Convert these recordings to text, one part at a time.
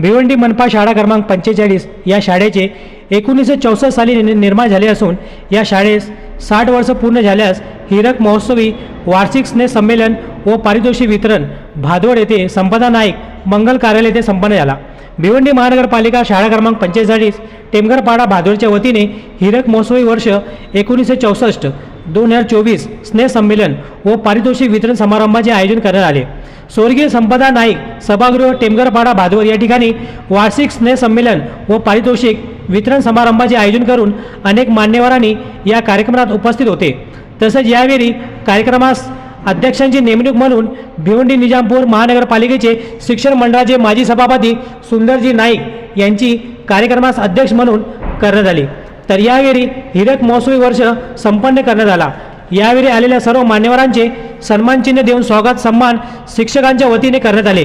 भिवंडी मनपा शाळा क्रमांक पंचेचाळीस या शाळेचे एकोणीसशे चौसष्ट साली नि- निर्माण झाले असून या शाळेस साठ वर्ष पूर्ण झाल्यास हिरक महोत्सवी वार्षिक स्नेह संमेलन व पारितोषिक वितरण भादोड येथे संपदा नाईक मंगल कार्यालय येथे संपन्न झाला. भिवंडी महानगरपालिका शाळा क्रमांक पंचेचाळीस टेमघरपाडा भादोडच्या वतीने हिरक महोत्सवी वर्ष एकोणीसशे चौसष्ट दोन हजार चोवीस स्नेह संमेलन व पारितोषिक वितरण समारंभाचे आयोजन करण्यात आले. स्वर्गीय संपदा नाईक सभागृह टेमगरपाडा भादवर या ठिकाणी वार्षिक स्नेह संमेलन व पारितोषिक वितरण समारंभाचे आयोजन करून अनेक मान्यवरांनी या कार्यक्रमात उपस्थित होते. तसेच यावेळी कार्यक्रमास अध्यक्षांची नेमणूक म्हणून भिवंडी निजामपूर महानगरपालिकेचे शिक्षण मंडळाचे माजी सभापती सुंदरजी नाईक यांची कार्यक्रमास अध्यक्ष म्हणून करण्यात आली. तर यावेळी हिरक महोत्सवी वर्ष संपन्न करण्यात आला. यावेळी आलेल्या सर्व मान्यवरांचे सन्मानचिन्ह देऊन स्वागत सन्मान शिक्षकांच्या वतीने करण्यात आले.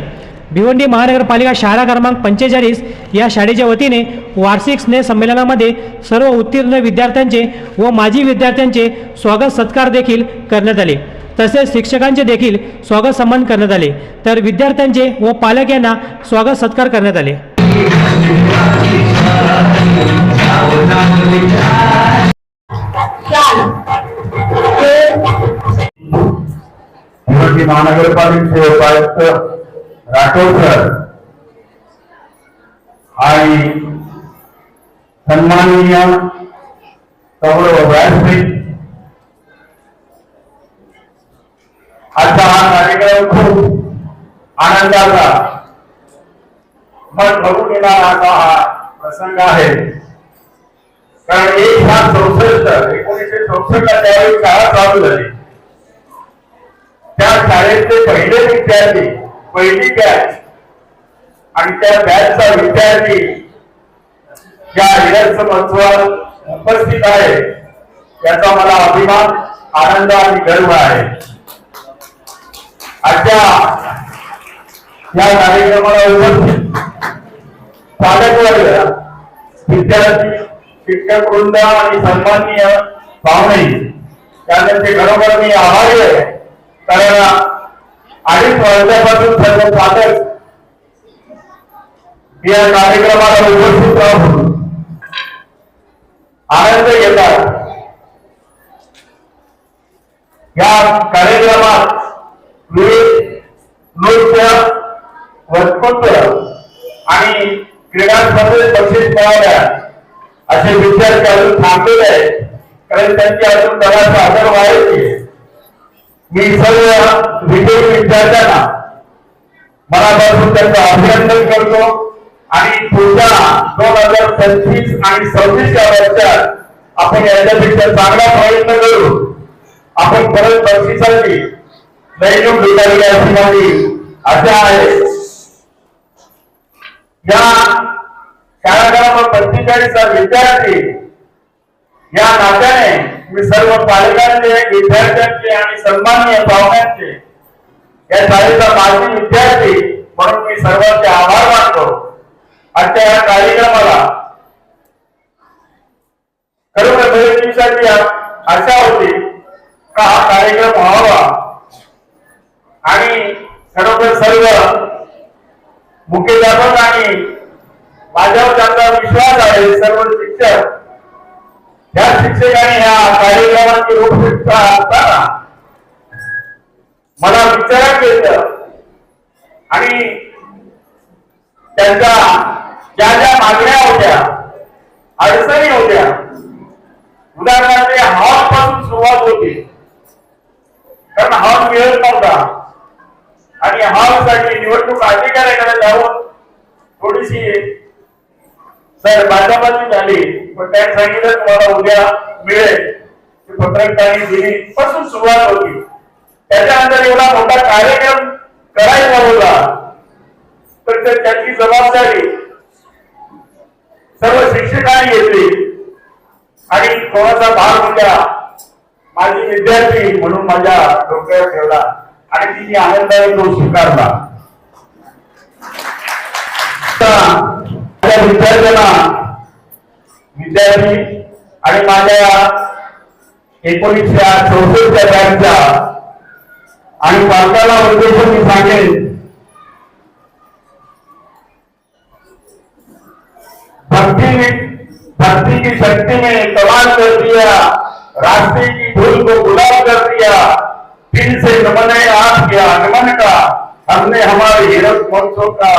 भिवंडी महानगरपालिका शाळा क्रमांक पंचेचाळीस या शाळेच्या वतीने वार्षिक स्नेह संमेलनामध्ये सर्व उत्तीर्ण विद्यार्थ्यांचे व माजी विद्यार्थ्यांचे स्वागत सत्कार देखील करण्यात आले. तसेच शिक्षकांचे देखील स्वागत सन्मान करण्यात आले. तर विद्यार्थ्यांचे व पालक यांना स्वागत सत्कार करण्यात आले. माजी महानगरपालिकेचे उपायुक्त राठोड सर आणि सन्माननीय सौरव व्यासपीठ आजचा हा कार्यक्रम खूप आनंदाचा मन भरून येणारा असा हा प्रसंग आहे. कारण एक सात चौसष्ट एकोणीसशे चौसष्टला त्यावेळी शाळा चालू झाली. त्या शाळेचे पहिले विद्यार्थी पहिली बॅच आणि त्या बॅचचा विद्यार्थी या हिरच मंचवर उपस्थित आहे. याचा मला अभिमान आनंद आणि गर्व आहे. आजच्या या कार्यक्रमाला उपस्थित पालक वर्ग विद्यार्थी शिक्षक वृंद आणि सन्माननीय पाहुणे त्यानंतर खरोखर मी आभारी आहे. कारण अडीच वर्षापासून सर्व पालक या कार्यक्रमाला उपस्थित राहून आनंद घेतात. या कार्यक्रमात विविध नृत्य वक्तृत्व आणि क्रीडा स्पर्धेत बक्षीस मिळाल्या असे विचार अजून थांबलेले आहेत. कारण त्यांची अजून तळाचा आदर व्हायची आहे. मी सर्व विजयी विद्यार्थ्यांना मनापासून त्यांचं अभिनंदन करतो. आणि पुढच्या दोन हजार पंचवीस आणि सव्वीस या वर्षात आपण याच्यापेक्षा चांगला प्रयत्न करू. आपण परत बक्षिसाची नैनूक लुटावी अशी माझी आशा आहे. या शाळा क्रमांक पंचेचाळीसचा विद्यार्थी या नात्याने मी सर्व पालकांचे विद्यार्थ्यांचे आणि सन्माननीय पाहुण्यांचे या शाळेचा माजी विद्यार्थी म्हणून मी सर्वांचे आभार मानतो. आजच्या या कार्यक्रमाला खरोखर दोन दिवसाची आशा होती का हा कार्यक्रम व्हावा? आणि खरोखर सर्व मुख्याध्यापक आणि माझ्यावर त्यांचा विश्वास आहे सर्व शिक्षक या शिक्षकांनी या कार्यक्रमाची रूपरेषा असताना मला विचारात घेतलं आणि त्यांच्या ज्या ज्या मागण्या होत्या अडचणी होत्या उदाहरणार्थ हॉलपासून सुरुवात होती. कारण हॉल मिळत नव्हता. आणि हॉलसाठी निवडणूक अधिकाऱ्याकडे जाऊन थोडीशी सर बाजाबाजी झाली. पण त्या सांगितलं तुम्हाला उद्या मिळेल. ती दिली पासून सुरुवात होती. त्याच्यानंतर एवढा मोठा कार्यक्रम करायचा होता तर त्याची जबाबदारी सर्व शिक्षकांनी घेतली. आणि कोणाचा भाग होत्या माझी विद्यार्थी म्हणून माझ्या डोक्यावर ठेवला. आणि तिने आनंदाने तो स्वीकारला. माझ्या विद्यार्थ्यांना विद्यार्थी आणि माझ्या एकोणीसशे चौसष्टच्या बॅचच्या आणि पालकाला उद्देशून मी सांगेन भक्ती भक्ती की शक्ती में कमाल कर दिया रास्ते की धूल को गुलाब कर दिया दिल से नमन है आप किया नमन का हमने हमारे हीरक महोत्सव का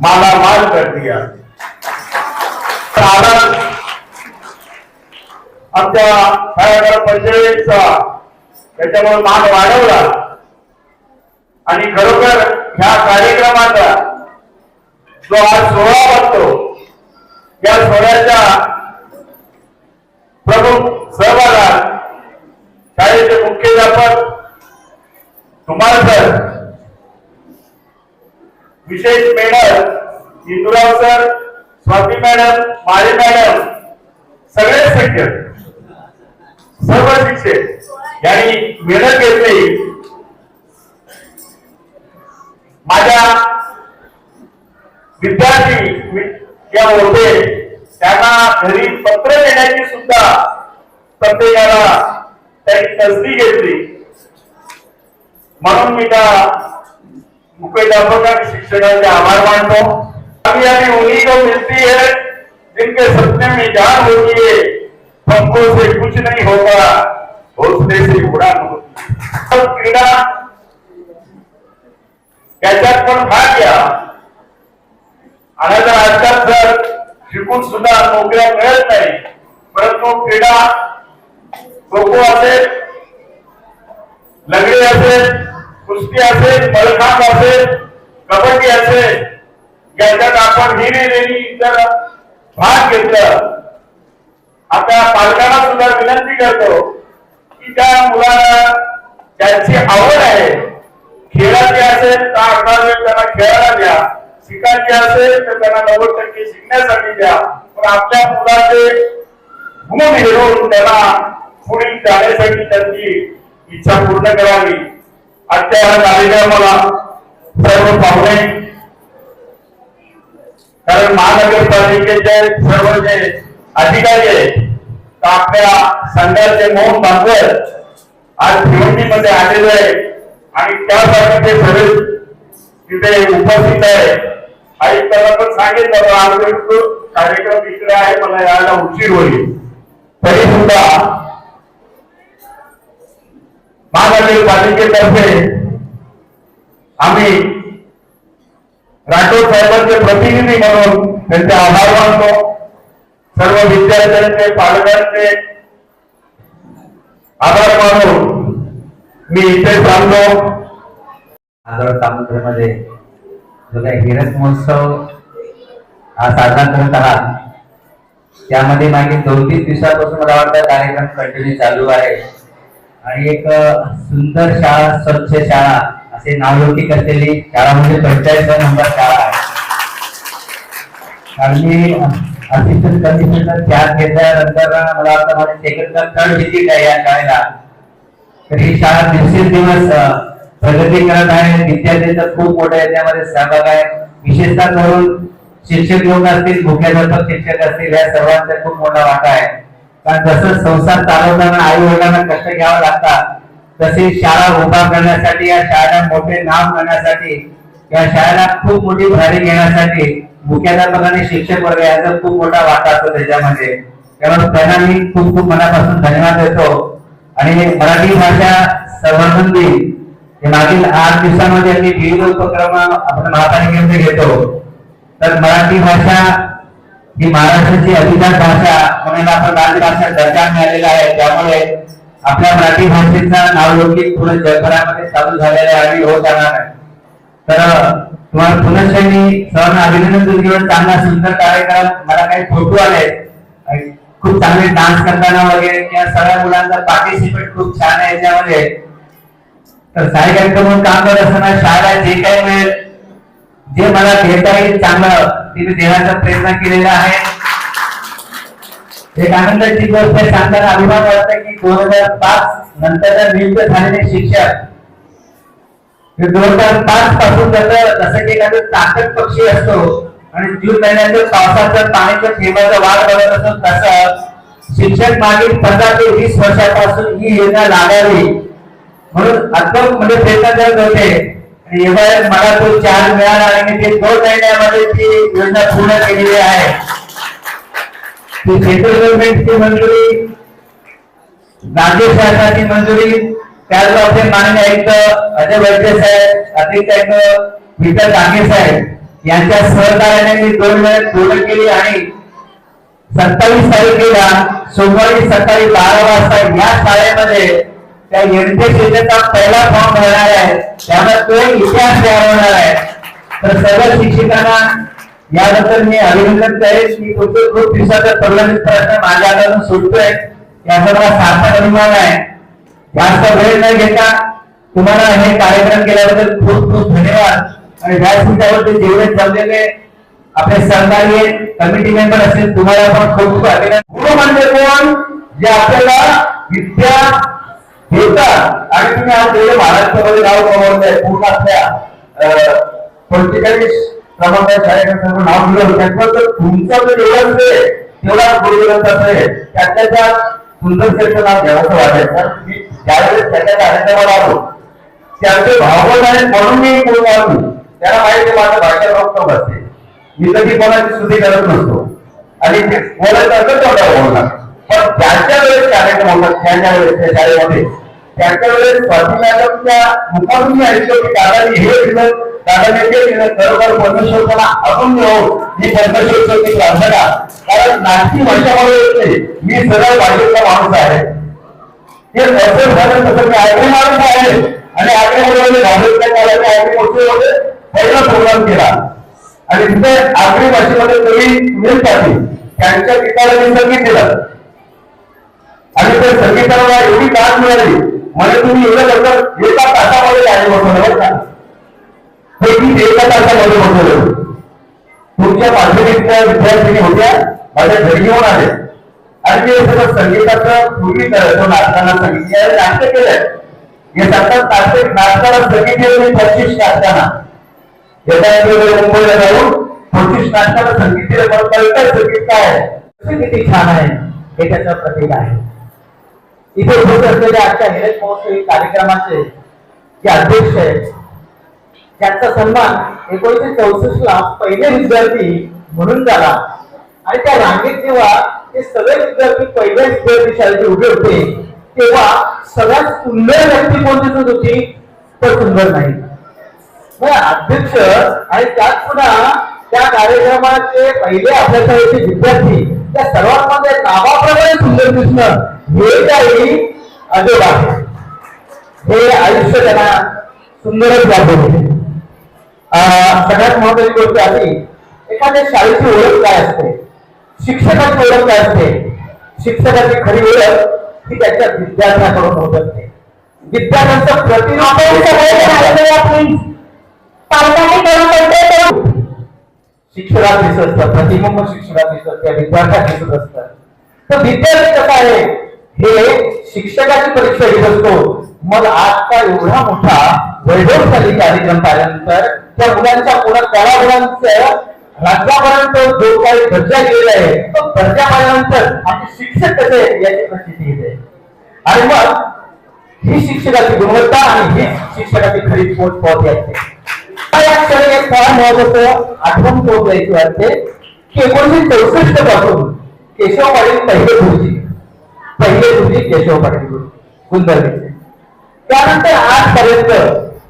माला माल कर दिया। आमच्या नगर परिषदेचा त्याच्यामुळे मान वाढवला. आणि खरोखर ह्या कार्यक्रमाचा जो आज सोहळा बनतो या सोहळ्याच्या प्रमुख सहभागात शाळेचे मुख्याध्यापक कुमार सर विशेष medal Indurao sir Swati madam Mali madam सगळे शिक्षक सर्व शिक्षक यांनी मेहनत घेतली. माझ्या विद्यार्थी या होते त्यांना घरी पत्र देण्याची सुद्धा प्रत्येकाला त्यांनी तसदी घेतली. म्हणून मी त्या मुख्याध्यापक आणि शिक्षकांचे आभार अभी अभी उन्हीं को मिलती है जिनके सपने में जान होती है। पंखों से कुछ नहीं होता। हौसले से उड़ान होती। क्रीडा भाग परंतु क्रीडा लंगडी असेल कुस्ती मलखांब कबड्डी असेल ज्याच्यात आपण हिरिरिनी जर भाग घेतलं आता पालकांना सुद्धा विनंती करतो की त्या मुलाला त्यांची आवड आहे खेळाची असेल तर अर्धा वेळ त्यांना खेळायला द्या शिकायची असेल तर त्यांना नव्वद टक्के शिकण्यासाठी द्या. पण आपल्या मुलाचे गुण हेरून त्याला पुढील जाण्यासाठी त्यांची इच्छा पूर्ण करावी. आजच्या या कार्यक्रमाला सर्व पाहुणे. कारण महानगरपालिकेचे सर्व जे अधिकारी आहेत आपल्या संघाचे मोहन भागवत आज भिवंडीमध्ये आलेले आहे आणि त्यासाठी ते सगळे तिथे उपस्थित आहे आयुक्तांना पण सांगितलं आज कार्यक्रम इकडे आहे मला यायला उशीर होईल. तरी सुद्धा महानगरपालिकेतर्फे आम्ही राठोड साहेबांचे प्रतिनिधी म्हणून त्यांचे आभार मानतो. सर्व विद्यार्थ्यांचे पालकांचे आभार मानून मी इथे थांबलो. आजवळ तालुक्यामध्ये जो काही महोत्सव हा साजरा करत आहात. त्यामध्ये मागील दोन तीन दिवसापासून मला वाटतं कार्यक्रम कंटिन्यू चालू आहे. आणि एक सुंदर शाळा स्वच्छ शाळा असे नावलौकिक असलेली शाळा म्हणजे पंचायत नंबर शाळा आहे. आणि असिस्टंट कमिशनर त्याग घेतल्यानंतर मला वाटतं माझी सेकंड थर्ड विजिट आहे या शाळेला? तर ही शाळा दिवसेंदिवस अ, प्रगती करत आहे विद्यार्थ्यांचा खूप मोठा याच्यामध्ये सहभाग आहे. विशेषतः करून शिक्षक लोक असतील मुख्याध्यापक शिक्षक असतील या सर्वांचा खूप मोठा वाटा आहे. कारण जसं संसार चालवताना आई वडिलांना कष्ट घ्यावा लागतात तसेच शाळा उभा करण्यासाठी या शाळेला मोठे नाव करण्यासाठी या शाळेला खूप मोठी भरारी घेण्यासाठी मुख्याध्यापकांनी शिक्षक वर्ग याचा खूप मोठा वाटा असतो त्याच्यामध्ये. त्यामुळे त्यांना मी खूप खूप मनापासून धन्यवाद देतो. आणि मराठी भाषा संवर्धन दिन हे मागील आठ दिवसामध्ये आम्ही विविध उपक्रम आपण महापालिकेमध्ये घेतो. तर मराठी भाषा ही महाराष्ट्राची अभिजात भाषा म्हणून आपण राज्यभाषा दर्जा मिळालेला आहे. त्यामुळे आपल्या मराठी भाषेचा नावलौकिक पूर्ण जगभरामध्ये चालू झालेला आहे आणि होत जाणार आहे. तर तुम्हाला पुनश्च मी सर्वांना अभिनंदन देतो चांगला सुंदर कार्यक्रम मला काही फोटो आले. खूप चांगले डान्स करताना वगैरे या सगळ्या मुलांचा पार्टिसिपेट खूप छान आहे याच्यामध्ये. तर साई कार्यक्रम काम करत असताना शाळेला जे काही मिळेल जे मला देता येईल चांगलं ते मी देण्याचा प्रयत्न केलेला आहे. एक आनंदाची गोष्ट सांगताना अभिमान की दोन हजार पाच नंतर नियुक्त झालेले शिक्षक दोन हजार पाच पासून जसं की एखादं ताकद पक्षी असतो आणि जून महिन्याचं पावसाचं पाण्याच्या वाढ बघत असतो तसं शिक्षक मागील पंधरा ते वीस वर्षापासून ही योजना लागावी. म्हणून अद्भुत म्हणजे प्रयत्न करत होते आणि एवढ्या मला तो चार मिळाला आणि मी ते दोन महिन्यामध्ये ती योजना पूर्ण केलेली आहे. ती सेंट्रल गव्हर्नमेंटची मंजुरी राज्य शासनाची मंजुरी त्याचबरोबर माननीय आयुक्त अजय वैद्य साहेब अतिरिक्त आयुक्त विठ्ठल डांगे साहेब यांच्या सहकार्याने मी दोन वेळेस पूर्ण केली आणि सत्तावीस तारखेला सोमवारी सकाळी बारा वाजता या शाळेमध्ये त्या एमटेक योजनेचा पहिला फॉर्म भरणार आहे. त्यामुळे तो इतिहास तयार होणार आहे. तर सर्व शिक्षकांना याबद्दल मी अभिनंदन करेन. की तुमचे खूप दिवसाचा प्रलंबित प्रश्न माझ्या हातातून सुटतोय. याचा मला सार्थक अभिमान आहे. जास्त वेळ न घेता तुम्हाला हे कार्यक्रम केल्याबद्दल खूप खूप धन्यवाद. आणि व्यासपीठावरती जेवढे चाललेले आपले सहकारी कमिटी मेंबर असेल तुम्हाला पण खूप खूप अभिनंदन. गुरु म्हणजे कोण? जे आपल्याला विद्या देतात. आणि तुम्ही आज एवढे महाराष्ट्रामध्ये नाव आहे पूर्ण आपल्या पंचेचाळीस क्रमांक शाळेचं नाव दिलं त्याच्यावर तर तुमचं जर एवढंच आहे तेवढा गुरुग्रंथाचं आहे. त्याच्या त्या सुंदर नाव घ्यावंसं वाटायचं तर मी ज्यावेळेस त्याच्या कार्यक्रमाला आलो त्यांचे भावबोध आहेत म्हणून मी कोण आलो त्याला माहिती माझं भाषा फक्त बसते. मी कधी कोणाची सुधी करत नसतो. आणि ते बोलायचं असं तेवढा बोलणार. पण ज्यांच्या वेळेस कार्यक्रम होतात त्यांच्या वेळेस त्या शाळेमध्ये त्यांच्या स्वाती मॅडमच्या मुखातून मी ऐकलं की दादाने हे दिलं. दादाने ते दिलं. खरोखर परमेश्वरपणा आपण घेऊ ही परमेश्वरची प्रार्थना. कारण नाटकी भाषामध्ये येते मी सरळ भाषेचा माणूस आहे. हे असं झालं तसं मी आयटी माणूस आहे. आणि आग्रीमध्ये भाजपच्या काळात आयटी आग्री पहिला प्रोग्राम केला. आणि तिथे आगरी भाषेमध्ये कवी मिळत पाटील त्यांच्या पिताला मी संगीत दिलं. आणि त्या संगीताला एवढी दाद मिळाली. म्हणजे तुम्ही एवढं लवकर एका तासामध्ये गाडी बसवलं बरं का? हे मी एका तासामध्ये बसवलं. तुमच्या माध्यमिकच्या विद्यार्थिनी होत्या माझ्या घरी येऊन आले आणि ते सगळं संगीताचं पूर्वी तो नाटकांना संगीत नाट्य केलंय. हे सांगतात नाट्य नाटकाला संगीत दिलं मी पंचवीस नाटकांना. येत्या मुंबईला जाऊन पंचवीस नाटकाला संगीत दिलं पण कळतं संगीत काय संगीत छान आहे. हे त्याचं प्रतीक आहे. इथे होत असलेल्या आजच्या हिरक महोत्सवी कार्यक्रमाचे जे अध्यक्ष आहेत त्यांचा सन्मान एकोणीसशे चौसष्ट ला पहिले विद्यार्थी म्हणून झाला. आणि त्या रांगेत जेव्हा ते सगळे विद्यार्थी पहिल्या विद्यार्थी शाळेचे उभे होते तेव्हा सगळ्यात सुंदर व्यक्ती कोण दिसत होती तर सुंदर नाही अध्यक्ष आणि त्यात पुन्हा त्या कार्यक्रमाचे पहिले आपल्या शाळेचे विद्यार्थी त्या सर्वांमध्ये नावाप्रमाणे सुंदर दिसणं अजोब आहे हे आयुष्य त्यांना सुंदरच दाखवले सगळ्यात महत्वाची गोष्ट अशी एखाद्या शाळेची ओळख काय असते? शिक्षकाची ओळख काय असते? शिक्षकाची खरी ओळख ही त्याच्या विद्यार्थ्याकडून होत असते. विद्यार्थ्यांचं प्रतिमा शिक्षकात दिसत असतं प्रतिबिंब शिक्षकात दिसत त्या विद्यार्थ्यात दिसत असतं तर विद्यार्थी कसा आहे? हे शिक्षकाची परीक्षा घेत असतो मग आजचा एवढा मोठा वैभवशाली कार्यक्रम पाहिल्यानंतर त्या मुलांच्या पुढे त्या मुलांचं राज्यापर्यंत जो काही दर्जा गेलेला आहे तो दर्जा पाहिल्यानंतर आपले शिक्षक कसे आहेत याची प्रचिती येते आणि मग ही शिक्षकाची गुणवत्ता आणि ही शिक्षकाची खरी पोच पावती असते या क्षणी एक फार महत्वाचं आठवण पोहोचायची वाटते. की एकोणीसशे चौसष्टपासून केशव पाटील पहिले गुरुजी. पहिले तुम्ही केशव पाटील गुरु त्यानंतर आजपर्यंत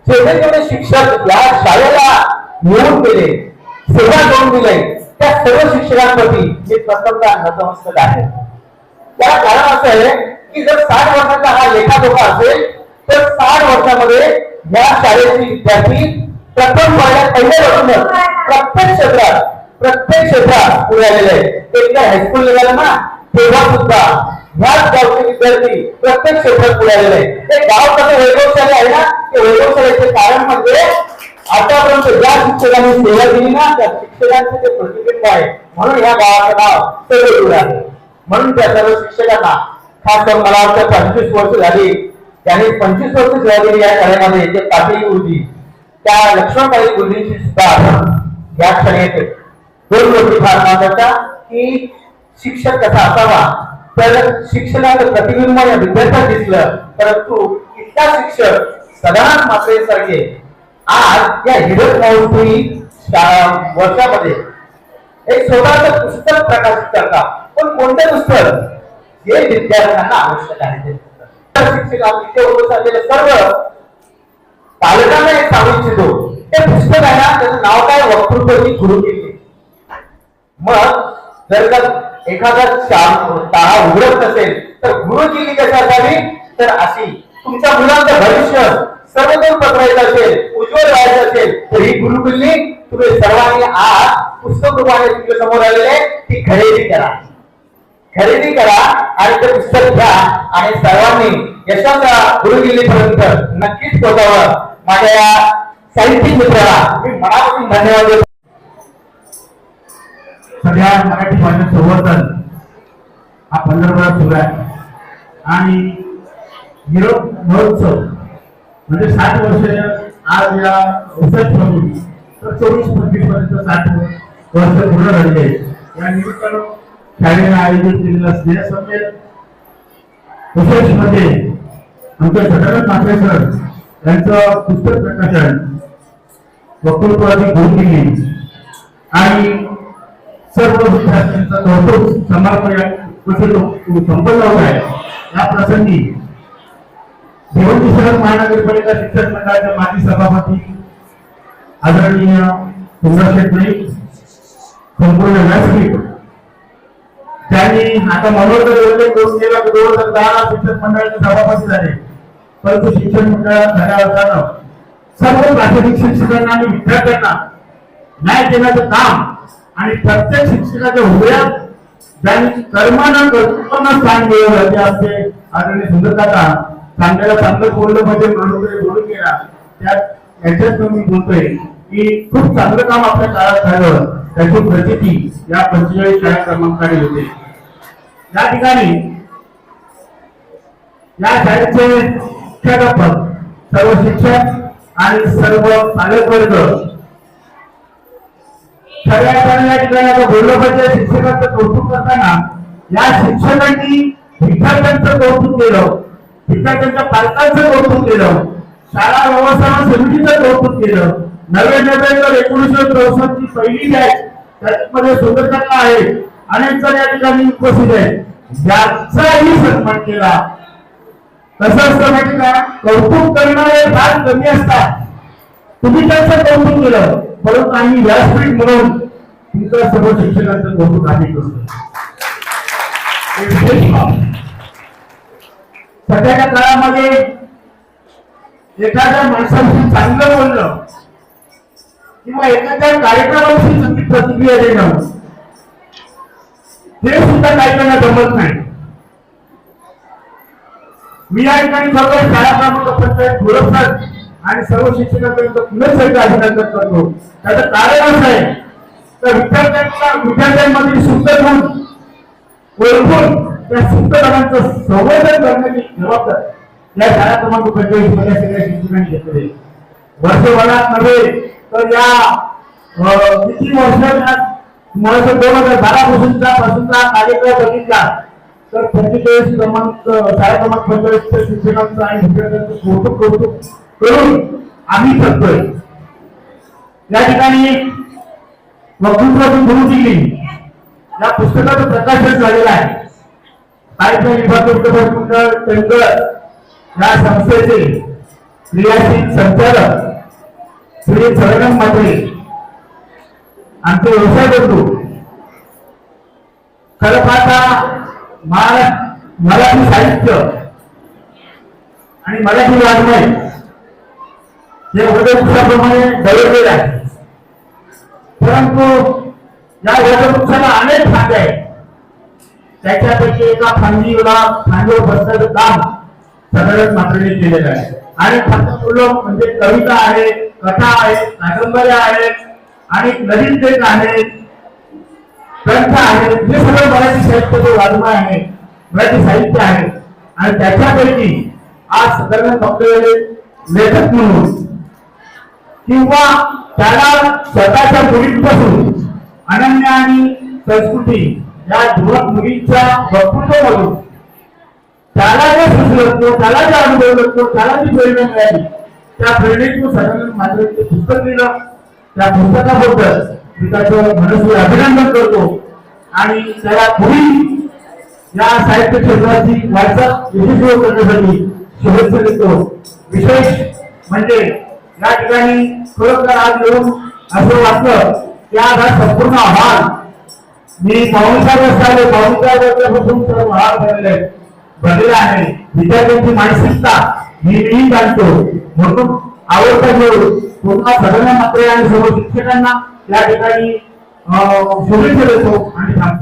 जेवढे जेवढे शिक्षक या शाळेला निवडून गेले सेवा देऊन दिले त्या सर्व शिक्षकांप्रती मी प्रथमतः नतमस्तक आहे. त्या कारण असं आहे की जर साठ वर्षाचा हा लेखाजोखा असेल तर साठ वर्षामध्ये या शाळेचे विद्यार्थी प्रथम पाहिल्या पहिल्यापासूनच प्रत्येक क्षेत्रात प्रत्येक क्षेत्रात पुढे आलेले आहेत. एकदा हायस्कूल निघालं ना तेव्हा सुद्धा ह्याच गावचे विद्यार्थी प्रत्येक क्षेत्रात पुढे आलेले आहेत. ते गाव कसं वैभवशाली आहे ना ते वैभवशालीचे कारण म्हणजे आतापर्यंत ज्या शिक्षकांनी सेवा दिली ना त्या शिक्षकांचे ते प्रतिबिंब आहे म्हणून या गावाचं नाव सर्व आहे. म्हणून त्या सर्व शिक्षकांना खास करून मला वाटतं पंचवीस वर्ष झाली त्यांनी पंचवीस वर्ष सेवा दिली या शाळेमध्ये जे पाटील गुरुजी त्या लक्ष्मणबाई गुरुजींची सुद्धा या क्षणी येते दोन गोष्टी फार महत्त्वाच्या की शिक्षक कसा असावा तर शिक्षणाचं प्रतिबिंब या विद्यार्थ्यात दिसलं. परंतु इतका शिक्षक सदानंद मात्रे सारखे आज या हिरक महोत्सवी शाळा वर्षामध्ये एक स्वतःच पुस्तक प्रकाशित करता पण कोणतं पुस्तक? हे विद्यार्थ्यांना आवश्यक आहे ते शिक्षक सर्व पालकांना एक सांगू इच्छितो ते पुस्तक आहे ना त्याचं नाव काय? वक्तृत्वाची गुरु केली मग जर का एखादा शा- उघडत नसेल तर गुरुजी कशा कशी असावी तर अशी तुमच्या मुलांचं भविष्य सर्वदूर पसरायचं असेल उज्ज्वल राहायचं असेल तर ही गुरुकुल्ली तुम्ही सर्वांनी आज पुस्तक रूपाने तुमच्यासमोर आलेले ती खरेदी करा. खरेदी करा आणि ते पुस्तक घ्या आणि सर्वांनी यशाच्या गुरुकिल्लीपर्यंत नक्कीच पोहोचावं. माझ्या या साहित्यिक मित्राला मी मनापासून धन्यवाद देतो. सगळ्या मराठी भाषा संवर्धन हा पंधरवडा सुरू आहे. आणि निरोप महोत्सव म्हणजे साठ वर्ष आज या रिसर्च मधून तर चोवीस पंचवीसपर्यंत साठ वर्ष पूर्ण झालेली आहेत या निमित्तानं शाळेने आयोजित केलेला स्नेह संमेलन विशेष म्हणजे आमच्या सदानंद मात्रे सर यांचं पुस्तक प्रकाशन वक्तृत्वाची गुरु केली आणि सर्व विद्यार्थ्यांचा कौतुक समर्पण संपन्न होत आहे. या प्रसंगी भिवंडी शहर महानगरपालिका शिक्षक मंडळाच्या माजी सभापती आदरणीय सुंदर शेट्टी संपूर्ण व्यासपीठ त्यांनी आता मनोरंजन उल्लेख करून गेला की दोन हजार दहा शिक्षक मंडळाचे सभापती झाले. परंतु शिक्षण मंडळात झाल्या असताना सर्व प्राथमिक शिक्षकांना आणि विद्यार्थ्यांना न्याय देण्याचं काम आणि प्रत्येक शिक्षकाच्या हृदयात ज्यांनी न करताना स्थान मिळवलं ते असते आदरणीय सुंदरकाका चांगल्याला चांगलं बोललं म्हणजे म्हणून बोलून गेला. त्यात याच्यात मी बोलतोय की खूप चांगलं काम आपल्या काळात झालं. त्याची प्रचिती या पंचेचाळीस शाळा क्रमांकाने होते. या ठिकाणी या शाळेचे मुख्याध्यापक सर्व शिक्षक आणि सर्व पालकवर्ग वर्ग खऱ्या या ठिकाणी आता बोललं शिक्षकांचं कौतुक करताना या शिक्षकांनी विद्यार्थ्यांचं कौतुक केलं विद्यार्थ्यांच्या पालकांचं कौतुक केलं शाळा व्यवस्थापन समितीचं कौतुक केलं. नव्या तर एकोणीसशे चौसष्ट ची पहिली बॅच त्यामध्ये सुंदरता आहे. अनेक जण या ठिकाणी उपस्थित आहेत. याचाही सन्मान केला. कसं असतं माहिती का? कौतुक करणारे फार कमी असतात तुम्ही त्यांचं कौतुक केलं. परंतु आम्ही व्यासपीठ म्हणून तुमच्या सर्व शिक्षकांचं कौतुक आम्ही करतो. सध्याच्या काळामध्ये एखाद्या माणसाशी चांगलं बोलणं किंवा एखाद्या कार्यक्रमाविषयी चांगली प्रतिक्रिया देणं ते सुद्धा काही त्यांना जमत नाही. मी या ठिकाणी सर्व शाळा क्रमांक पंचायत गोरखनाथ आणि सर्व शिक्षकांपर्यंत पुन्हा सरकार अभिनंदन करतो. त्याचं कारण असं आहे तर विद्यार्थ्यांच्या विद्यार्थ्यांमधील सुप्त गुण ओळखून त्या सुप्त गुणांचं संवर्धन करण्याची जबाबदारी या शाळा क्रमांक पंचवीसमध्ये सगळ्या शिक्षकांनी घेतलेली वर्षभरात नव्हे तर या किती वर्षात मला तर दोन हजार बारा पासूनचा पासूनचा कार्यक्रम बघितला. तर पंचेचाळीस क्रमांक शाळा क्रमांक पंचेचाळीसच्या शिक्षकांचं आणि विद्यार्थ्यांचं कौतुक कौतुक करून आम्ही करतोय. या ठिकाणी वक्तृत्वाची गुरु दिली. या पुस्तकाचं प्रकाशन झालेलं आहे. कार्यक्रम विभाग मंडळ टंकळ या संस्थेचे क्रियाशील संचालक श्री सरणम मात्रे आमचे व्यवसाय बंधू. खरं पाहता महाराष्ट्र मराठी साहित्य आणि मराठी वाङ्मय हे वटवृक्षाप्रमाणे दळलेलं आहे. परंतु या वटवृक्षाला अनेक फांद्या आहेत. त्याच्यापैकी एका फांदीला फांदीवर बसण्याचं काम सदानंद मात्रेने केलेलं आहे. आणि फांद्या म्हणजे कविता आहे कथा आहे कादंबऱ्या आहेत आणि नवीन लेख आहेत ग्रंथ आहेत हे सगळं मराठी साहित्याचे वाङ्मय आहे मराठी साहित्य आहे. आणि त्याच्यापैकी आज सगळ्यांना मात्रे लेखक म्हणून किंवा त्याला स्वतःच्या मुलींपासून अनन्य आणि संस्कृती या दोन मुलींच्या वक्तृत्वामधून त्याला जे सुचलं किंवा त्याला जे अनुभव लागतो त्याला जी प्रेरणा मिळाली त्या प्रेरणेतून सदानंद मात्रेचं पुस्तक लिहिलं. त्या पुस्तकाबद्दल मी त्याचं मनस्वी अभिनंदन करतो. आणि त्याला पुढील या साहित्य क्षेत्राची वाटचाल यशस्वी करण्यासाठी शुभेच्छा देतो. विशेष म्हणजे या ठिकाणी खरोखर आज येऊन असं वाटलं की आज हा संपूर्ण आव्हान मी पाहुणचार वाजता आलो पाहुणचार वाजल्यापासून सर्व हार भरलेले भरलेला आहे. विद्यार्थ्यांची मानसिकता ही मी जाणतो. म्हणून आवडता घेऊन पुन्हा सगळ्यांना मात्र आणि सर्व शिक्षकांना या ठिकाणी शुभेच्छा देतो आणि